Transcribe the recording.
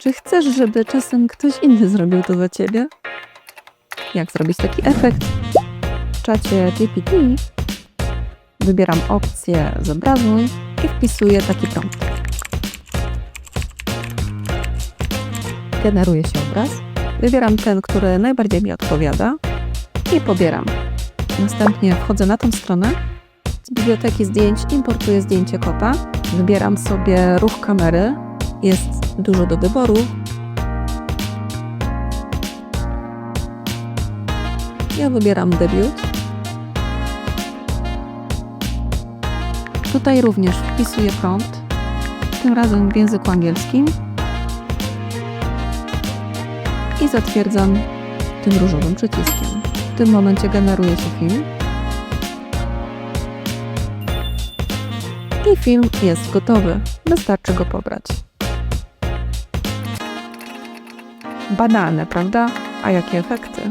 Czy chcesz, żeby czasem ktoś inny zrobił to za ciebie? Jak zrobić taki efekt? W czacie GPT wybieram opcję zobrazuj i wpisuję taki prompt. Generuje się obraz. Wybieram ten, który najbardziej mi odpowiada i pobieram. Następnie wchodzę na tą stronę. Z biblioteki zdjęć importuję zdjęcie kota. Wybieram sobie ruch kamery. Jest dużo do wyboru. Ja wybieram debiut. Tutaj również wpisuję prompt, tym razem w języku angielskim i zatwierdzam tym różowym przyciskiem. W tym momencie generuje się film i film jest gotowy. Wystarczy go pobrać. Banalne, prawda? A jakie efekty?